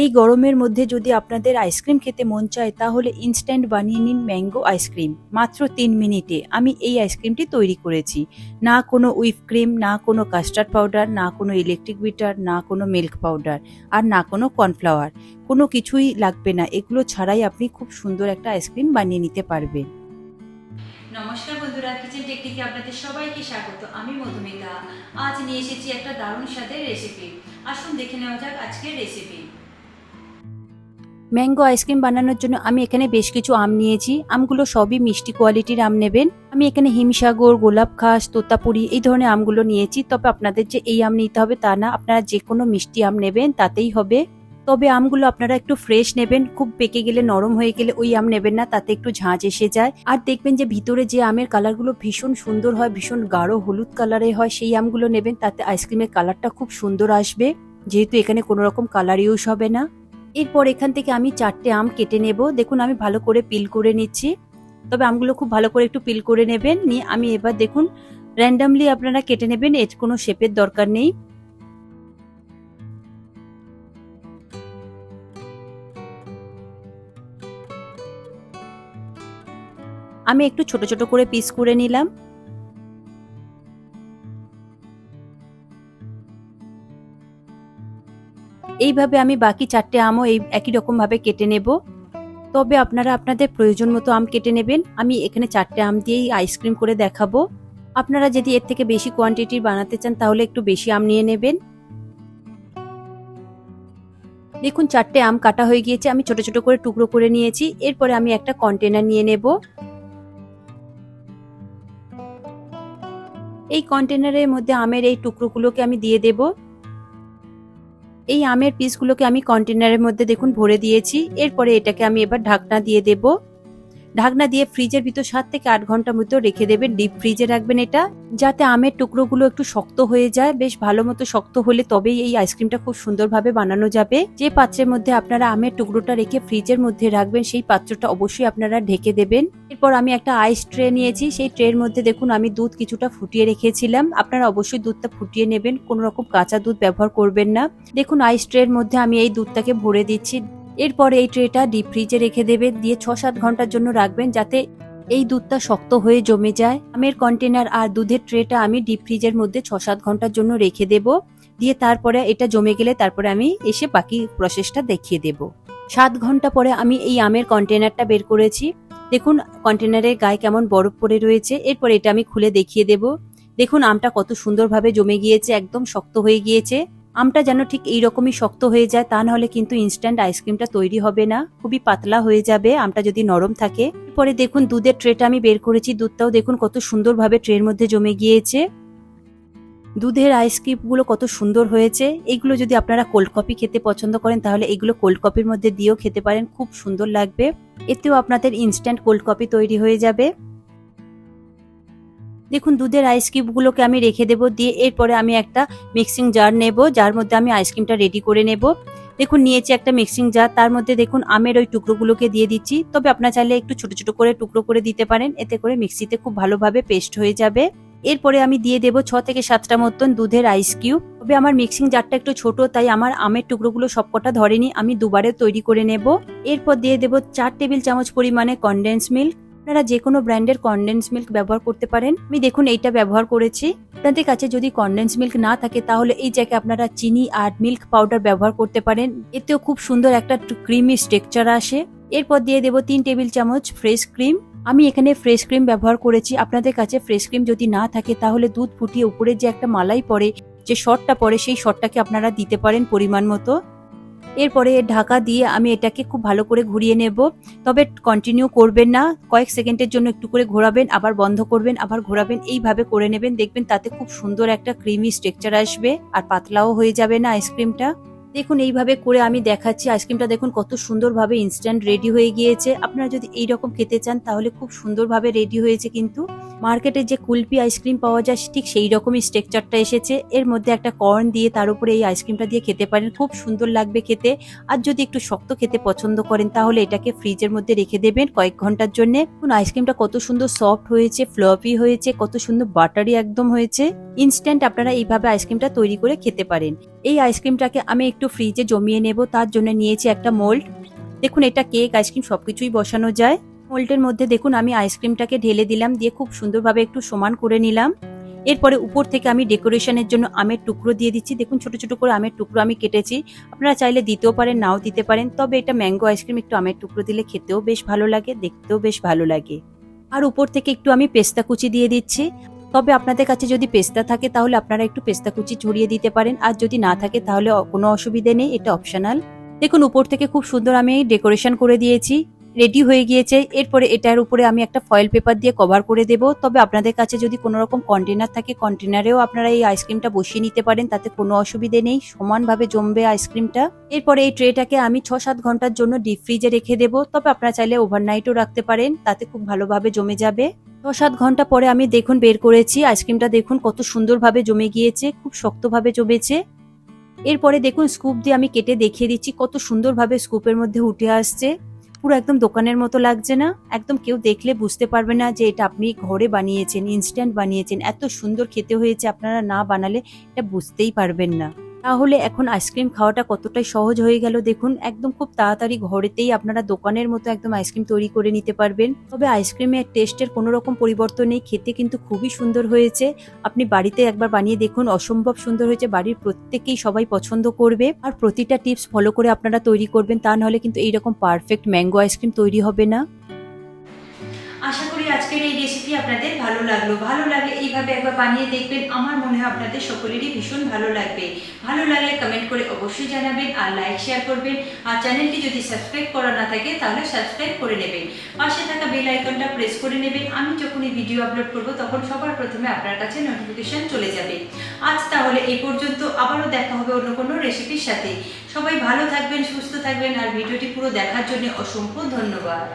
এই গরমের মধ্যে যদি আপনাদের আইসক্রিম খেতে মন চায়, তাহলে ইনস্ট্যান্ট বানিয়ে নিন ম্যাঙ্গো আইসক্রিম মাত্র তিন মিনিটে আমি এই আইসক্রিমটি তৈরি করেছি। না কোনো হুইপ ক্রিম না কোনো কাস্টার্ড পাউডার না কোনো ইলেকট্রিক বিটার না কোনো মিল্ক পাউডার আর না কোনো কর্নফ্লাওয়ার কোনো কিছুই লাগবে না। এগুলো ছাড়াই আপনি খুব সুন্দর একটা আইসক্রিম বানিয়ে নিতে পারবেন। নমস্কার বন্ধুরা কিচেন টেকনিকে আপনাদের সবাইকে স্বাগত। আমি মধুমিতা। আজ নিয়ে এসেছি একটা দারুণ স্বাদের রেসিপি আসুন দেখে নেওয়া যাক আজকের রেসিপি ম্যাঙ্গো আইসক্রিম বানানোর জন্য আমি এখানে বেশ কিছু আম নিয়েছি। আমগুলো সবই মিষ্টি কোয়ালিটির আম নেবেন। আমি এখানে হিমসাগর, গোলাপ খাস তোতাপুরি এই ধরনের আমগুলো নিয়েছি। তবে আপনাদের যে এই আম নিতে হবে তা না, আপনারা যে কোনো মিষ্টি আম নেবেন, তাতেই হবে। তবে আমগুলো আপনারা একটু ফ্রেশ নেবেন, খুব পেকে গেলে, নরম হয়ে গেলে ওই আম নেবেন না, তাতে একটু ঝাঁজ এসে যায়। আর দেখবেন যে ভিতরে যে আমের কালারগুলো ভীষণ সুন্দর হয়, ভীষণ গাঢ় হলুদ কালারে হয়, সেই আমগুলো নেবেন, তাতে আইসক্রিমের কালারটা খুব সুন্দর আসবে। যেহেতু এখানে কোনো রকম কালার ইউজ হবে না। এরপর এখান থেকে আমি চারটে আম কেটে নেব। দেখুন, আমি ভালো করে পিল করে নিচ্ছি। তবে আমগুলো খুব ভালো করে একটু পিল করে নেবেন। নিয়ে আমি এবার দেখুন র্যান্ডামলি আপনারা কেটে নেবেন, এর কোনো শেপের দরকার নেই। আমি একটু ছোট ছোট করে পিস করে নিলাম। এইভাবে আমি বাকি চারটে আমও এই একই রকমভাবে কেটে নেব। তবে আপনারা আপনাদের প্রয়োজন মতো আম কেটে নেবেন। আমি এখানে চারটে আম দিয়েই আইসক্রিম করে দেখাবো। আপনারা যদি এর থেকে বেশি কোয়ান্টিটির বানাতে চান, তাহলে একটু বেশি আম নিয়ে নেবেন। দেখুন, চারটে আম কাটা হয়ে গিয়েছে। আমি ছোট ছোট করে টুকরো করে নিয়েছি। এরপরে আমি একটা কন্টেনার নিয়ে নেব। এই কন্টেনারের মধ্যে আমের এই টুকরোগুলোকে আমি দিয়ে দেব। এই আমের পিসগুলোকে আমি কন্টেনারের মধ্যে দেখুন ভরে দিয়েছি। এরপরে এটাকে আমি এবার ঢাকনা দিয়ে দেব। ঢাকনা দিয়ে ফ্রিজের ভিতর সাত থেকে আট ঘণ্টার মতো রেখে দেবেন। ডিপ ফ্রিজে রাখবেন এটা, যাতে আমের টুকরোগুলো একটু শক্ত হয়ে যায়। বেশ ভালো মতো শক্ত হলে তবেই এই আইসক্রিমটা খুব সুন্দরভাবে বানানো যাবে। যে পাত্রের মধ্যে আপনারা আমের টুকরোটা রেখে ফ্রিজের মধ্যে রাখবেন, সেই পাত্রটা অবশ্যই আপনারা ঢেকে দেবেন। এরপর আমি একটা আইস ট্রে নিয়েছি। সেই ট্রের মধ্যে দেখুন, আমি দুধ কিছুটা ফুটিয়ে রেখেছিলাম। আপনারা অবশ্যই দুধটা ফুটিয়ে নেবেন। কোনো রকম কাঁচা দুধ ব্যবহার করবেন না। দেখুন, আইস ট্রের মধ্যে আমি এই দুধটাকে ভরে দিচ্ছি। এরপরে এই ট্রেটা ডিপ ফ্রিজে রেখে দেবেন, দিয়ে ছ সাত ঘণ্টার জন্য রাখবেন যাতে এই দুধটা শক্ত হয়ে জমে যায়। আমের কন্টেনার আর দুধের ট্রেটা আমি ডিপ ফ্রিজের মধ্যে ছ সাত ঘণ্টার জন্য রেখে দেব, দিয়ে তারপরে এটা জমে গেলে তারপরে আমি এসে বাকি প্রসেসটা দেখিয়ে দেব। সাত ঘণ্টা পরে আমি এই আমের কন্টেনারটা বের করেছি। দেখুন কন্টেনারের গায়ে কেমন বরফ পড়ে রয়েছে। এরপর এটা আমি খুলে দেখিয়ে দেব। দেখুন, আমটা কত সুন্দরভাবে জমে গিয়েছে, একদম শক্ত হয়ে গিয়েছে। আমটা যেন ঠিক এই রকমই শক্ত হয়ে যায়, তা নাহলে কিন্তু ইনস্ট্যান্ট আইসক্রিমটা তৈরি হবে না। খুবই পাতলা হয়ে যাবে, আমটা যদি নরম থাকে। পরে দেখুন, দুধের ট্রেটা আমি বের করেছি। দুধটাও দেখুন কত সুন্দরভাবে ট্রের মধ্যে জমে গিয়েছে। দুধের আইসক্রিমগুলো কত সুন্দর হয়েছে। এইগুলো যদি আপনারা কোল্ড কফি খেতে পছন্দ করেন, তাহলে এগুলো কোল্ড কফির মধ্যে দিয়েও খেতে পারেন। খুব সুন্দর লাগবে। এতেও আপনাদের ইনস্ট্যান্ট কোল্ড কফি তৈরি হয়ে যাবে। দেখুন, দুধের আইসক্রিমগুলোকে আমি রেখে দেবো, দিয়ে এরপরে আমি একটা মিক্সিং জার নেব, যার মধ্যে আমি আইসক্রিমটা রেডি করে নেব। দেখুন, নিয়েছি একটা মিক্সিং জার তার মধ্যে দেখুন, আমের ওই টুকরোগুলোকে দিয়ে দিচ্ছি। তবে আপনার চাইলে একটু ছোট ছোট করে টুকরো করে দিতে পারেন, এতে করে মিক্সিতে খুব ভালোভাবে পেস্ট হয়ে যাবে। এরপরে আমি দিয়ে দেবো ছ থেকে সাতটা মতন দুধের আইস কিউব তবে আমার মিক্সিং জারটা একটু ছোট, তাই আমার আমের টুকরোগুলো সবকটা ধরেনি, আমি দুবারে তৈরি করে নেব। এরপর দিয়ে দেবো চার টেবিল চামচ পরিমাণে কনডেন্স মিল্ক আপনারা যে কোনো ব্র্যান্ডের কনডেন্স মিল্ক ব্যবহার করতে পারেন। আমি দেখুন এইটা ব্যবহার করেছি। আপনাদের কাছে যদি কনডেন্স মিল্ক না থাকে, তাহলে এই জায়গায় আপনারা চিনি আর মিল্ক পাউডার ব্যবহার করতে পারেন। এতেও খুব সুন্দর একটা ক্রিমি স্ট্রেকচার আসে। এরপর দিয়ে দেবো তিন টেবিল চামচ ফ্রেশ ক্রিম আমি এখানে ফ্রেশ ক্রিম ব্যবহার করেছি। আপনাদের কাছে ফ্রেশ ক্রিম যদি না থাকে, তাহলে দুধ ফুটিয়ে উপরে যে একটা মালাই পড়ে, যে শটটা পড়ে, সেই শটটাকে আপনারা দিতে পারেন পরিমাণ মতো। এরপরে ঢাকা দিয়ে আমি এটাকে খুব ভালো করে ঘুরিয়ে নেব। তবে কন্টিনিউ করবেন না, কয়েক সেকেন্ডের জন্য একটু করে ঘোরাবেন, আবার বন্ধ করবেন, আবার ঘোরাবেন, এইভাবে করে নেবেন। দেখবেন তাতে খুব সুন্দর একটা ক্রিমি স্ট্রেকচার আসবে, আর পাতলাও হয়ে যাবে না আইসক্রিমটা দেখুন, এইভাবে করে আমি দেখাচ্ছি। আইসক্রিমটা দেখুন, কত সুন্দরভাবে ইনস্ট্যান্ট রেডি হয়ে গিয়েছে। আপনারা যদি এই রকম খেতে চান, তাহলে খুব সুন্দরভাবে রেডি হয়েছে কিন্তু। মার্কেটে যে কুলপি আইসক্রিম পাওয়া যায় ঠিক সেই রকমই স্ট্রাকচারটা এসেছে। এর মধ্যে একটা কর্ন দিয়ে তার উপরে এই আইসক্রিমটা দিয়ে খেতে পারেন। খুব সুন্দর লাগবে খেতে। আর যদি একটু শক্ত খেতে পছন্দ করেন, তাহলে এটাকে ফ্রিজের মধ্যে রেখে দেবেন কয়েক ঘণ্টার জন্য। আইসক্রিমটা কত সুন্দর সফট হয়েছে ফ্লপি হয়েছে, কত সুন্দর বাটারি একদম হয়েছে। ইনস্ট্যান্ট আপনারা এইভাবে আইসক্রিমটা তৈরি করে খেতে পারেন। এই আইসক্রিমটাকে আমি একটু ফ্রিজে জমিয়ে নেব, তার জন্য নিয়েছি একটা মোল্ড দেখুন, এটা কেক আইসক্রিম সবকিছুই বসানো যায়। মোল্ডের মধ্যে দেখুন, আমি আইসক্রিমটাকে ঢেলে দিলাম, দিয়ে খুব সুন্দরভাবে একটু সমান করে নিলাম। এরপরে উপর থেকে আমি ডেকোরেশনের জন্য আমের টুকরো দিয়ে দিচ্ছি। দেখুন, ছোট ছোট করে আমের টুকরো আমি কেটেছি। আপনারা চাইলে দিতেও পারেন, নাও দিতে পারেন। তবে এটা ম্যাঙ্গো আইসক্রিম একটু আমের টুকরো দিলে খেতেও বেশ ভালো লাগে, দেখতেও বেশ ভালো লাগে। আর উপর থেকে একটু আমি পেস্তা কুচি দিয়ে দিচ্ছি। তবে আপনাদের কাছে যদি পেস্তা থাকে, তাহলে আপনারা একটু পেস্তা কুচি ছড়িয়ে দিতে পারেন। আর যদি না থাকে, তাহলে কোনো অসুবিধে নেই, এটা অপশনাল। দেখুন, উপর থেকে খুব সুন্দর আমি ডেকোরেশন করে দিয়েছি, রেডি হয়ে গিয়েছে। এরপরে এটার উপরে আমি একটা ফয়েল পেপার দিয়ে কভার করে দেব। তবে আপনাদের কাছে যদি কোনো রকম কন্টেনার থাকে, কন্টেনারেও আপনারা এই আইসক্রিমটা বসিয়ে নিতে পারেন, তাতে কোনো অসুবিধে নেই, সমানভাবে জমবে আইসক্রিমটা। এরপরে এই ট্রেটাকে আমি ছ সাত ঘণ্টার জন্য ডিপ ফ্রিজে রেখে দেবো। তবে আপনারা চাইলে ওভারনাইটও রাখতে পারেন, তাতে খুব ভালোভাবে জমে যাবে। ছ সাত ঘণ্টা পরে আমি দেখুন বের করেছি। আইসক্রিমটা দেখুন কত সুন্দরভাবে জমে গিয়েছে, খুব শক্তভাবে জমেছে। এরপরে দেখুন স্কুপ দিয়ে আমি কেটে দেখিয়ে দিচ্ছি কত সুন্দরভাবে স্কুপের মধ্যে উঠে আসছে। পুরো একদম দোকানের মতো লাগছে না। একদম কেউ দেখলে বুঝতে পারবে না যে এটা আপনি ঘরে বানিয়েছেন ইনস্ট্যান্ট বানিয়েছেন। এত সুন্দর খেতে হয়েছে, আপনারা না বানালে এটা বুঝতেই পারবেন না। তাহলে এখন আইসক্রিম খাওয়াটা কতটাই সহজ হয়ে গেল দেখুন, একদম খুব তাড়াতাড়ি ঘরেতেই আপনারা দোকানের মতো একদম আইসক্রিম তৈরি করে নিতে পারবেন। তবে আইসক্রিমের টেস্টের কোনো রকম পরিবর্তন নেই, খেতে কিন্তু খুবই সুন্দর হয়েছে। আপনি বাড়িতে একবার বানিয়ে দেখুন, অসম্ভব সুন্দর হয়েছে, বাড়ির প্রত্যেকেই সবাই পছন্দ করবে। আর প্রতিটা টিপস ফলো করে আপনারা তৈরি করবেন, তা নাহলে কিন্তু এইরকম পারফেক্ট ম্যাঙ্গো আইসক্রিম তৈরি হবে না। আশা করি আজকের এই রেসিপি আপনাদের ভালো লাগল। ভালো লাগলে এইভাবে একবার বানিয়ে দেখবেন। আমার মনে হয় আপনাদের সকলেরই ভীষণ ভালো লাগবে। ভালো লাগলে কমেন্ট করে অবশ্যই জানাবেন আর লাইক শেয়ার করবেন। আর চ্যানেলটি যদি সাবস্ক্রাইব করা না থাকে, তাহলে সাবস্ক্রাইব করে নেবেন। পাশে থাকা বেল আইকনটা প্রেস করে নেবেন। আমি যখন এই ভিডিও আপলোড করব, তখন সবার প্রথমে আপনার কাছে নোটিফিকেশন চলে যাবে। আজ তাহলে এই পর্যন্ত। আবারও দেখা হবে অন্য কোনো রেসিপির সাথে। সবাই ভালো থাকবেন, সুস্থ থাকবেন। আর ভিডিওটি পুরো দেখার জন্য অসংখ্য ধন্যবাদ।